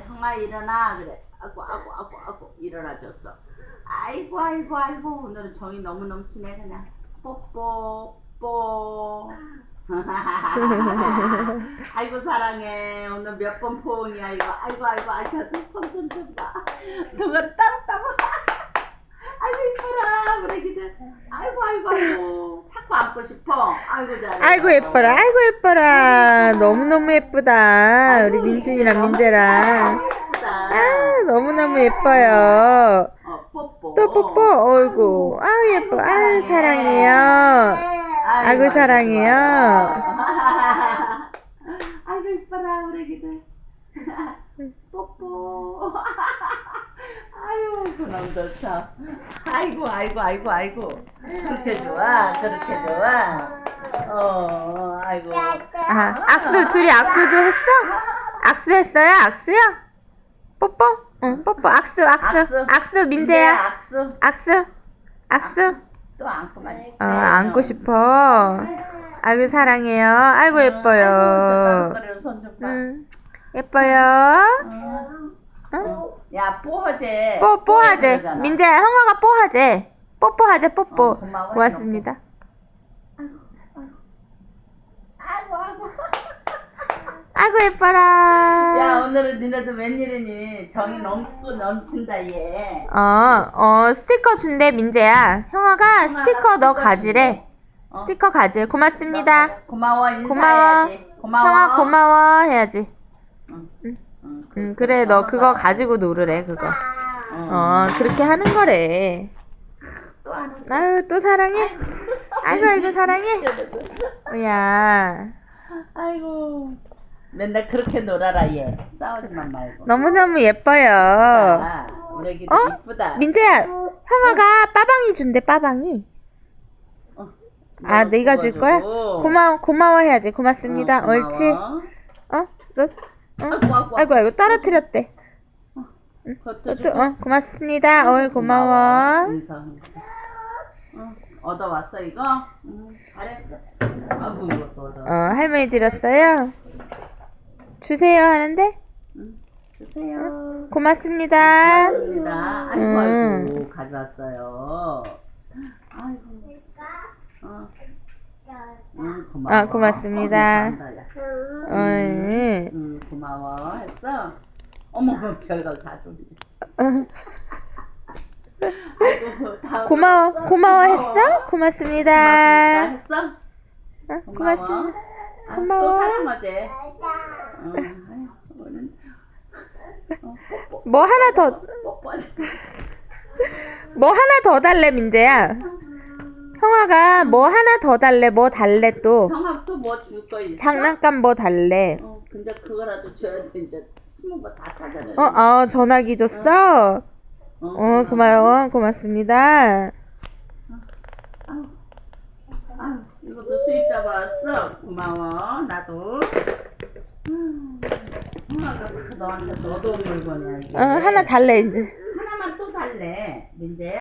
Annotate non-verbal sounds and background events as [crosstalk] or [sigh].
형아 일어나. 그래. 아고 아고 아고 아고. 일어나 줬어. 아이고 아이고 아이고. 오늘은 정이 너무 넘치네 그냥. 뽀뽀 뽀. [laughs] 아이고 사랑해. 오늘 몇 번 포옹이야 이거. 아이고 아이고. 아저도 손좀 좀봐 그걸 따로 따로 아이고 이뻐라. 우리 애기들 아이고 아이고 아이고 안고 싶어. 아이고 잘해. 아이고 예뻐라. 아이고 예뻐라. 너무너무 예쁘다. 우리 민준이랑 민재랑. 아 너무너무 예뻐요. 어, 뽀뽀. 또 뽀뽀? 어이구. 아우 예뻐. 아유 사랑해요. 아이고 사랑해요. [laughs] 아이고 이뻐라 우리 애기들. [laughs] 뽀뽀. [laughs] 아유 그놈도 참. 아이고 아이고 아이고 아이고 그렇게 좋아 그렇게 좋아. 어 아이고. 아 악수 둘이 악수도 했어? 악수했어요? 악수요? 뽀뽀? 응 뽀뽀. 악수 악수. 악수. 악수 민재야. 악수. 악수 악수. 또 안고만 싶어 어 안고 싶어. 아이고 사랑해요. 아이고 예뻐요. 손좀 봐. 음 예뻐요. 응? 야 뽀하제. 뽀 뽀하제. 민재야 형아가 뽀하제 뽀뽀하제 뽀뽀 어, 고마워, 고맙습니다 아이고 아이고 아이고 예뻐라 야 오늘은 니네도 웬일이니 정이 넘고 넘친다 얘 어, 어, 스티커 준대, 민재야. 형아가 스티커 너 스티커 가지래. 어. 스티커 가지. 고맙습니다. 고마워 고마워. 인사해야지 고마워 형아 고마워 해야지. 응, 응, 그래, 너 그거 가지고 놀으래, 그거. 어, 그렇게 하는 거래. 아유, 또 사랑해? 아이고, 아이고, 사랑해? 야 아이고 맨날 그렇게 놀아라 얘 싸우지만 말고 너무너무 예뻐요. 아, 우리 애기도 어? 이쁘다 민재야, 형아가 빠방이 준대, 빠방이. 어, 아, 내가 줄 거야? 고마워, 고마워 해야지. 고맙습니다. 어, 고마워. 옳지. 어? 너, 아이고 아이고 아이고, 아이고, 떨어뜨렸대. 그것도 또, 주고. 어, 고맙습니다. 어이, 고마워. 인사. 어, 얻어왔어 이거? 응, 잘했어. 아이고 이것도 얻어. 어, 할머니 드렸어요. 주세요 하는데? 응, 주세요. 고맙습니다. 고맙습니다. 아이고 음. 아이고 가져왔어요. 아이고. 어. 응, 고마워. 아, 고맙습니다. 어, 응. 응, 고마워. 했어. 어머, 그 별걸 다. 어, 아이고, 다 고마워. 고마워 했어? 고맙습니다. 고맙습니다. 했어? 어. 고맙습니다. 아, 고마워. 또 사랑하지. 어, 아유, 오늘 어, 뽀뽀, 뭐 하나 더, 뽀뽀하지. 뭐 하나 더 달래, 민재야. 형아가 뭐 하나 더 달래, 뭐 달래 또. 형아 또뭐 줄 거 있어? 장난감 뭐 달래. 어, 근데 그거라도 줘야 돼. 이제 스무 거다 찾아내. 어, 어, 전화기 줬어? 어, 고마워. 고맙습니다. 아유, 아유, 이것도 수입 잡아왔어. 고마워. 나도. 그 너한테 너도 물건이야 이게. 어, 하나 달래, 이제. 하나만 또 달래. 민재야.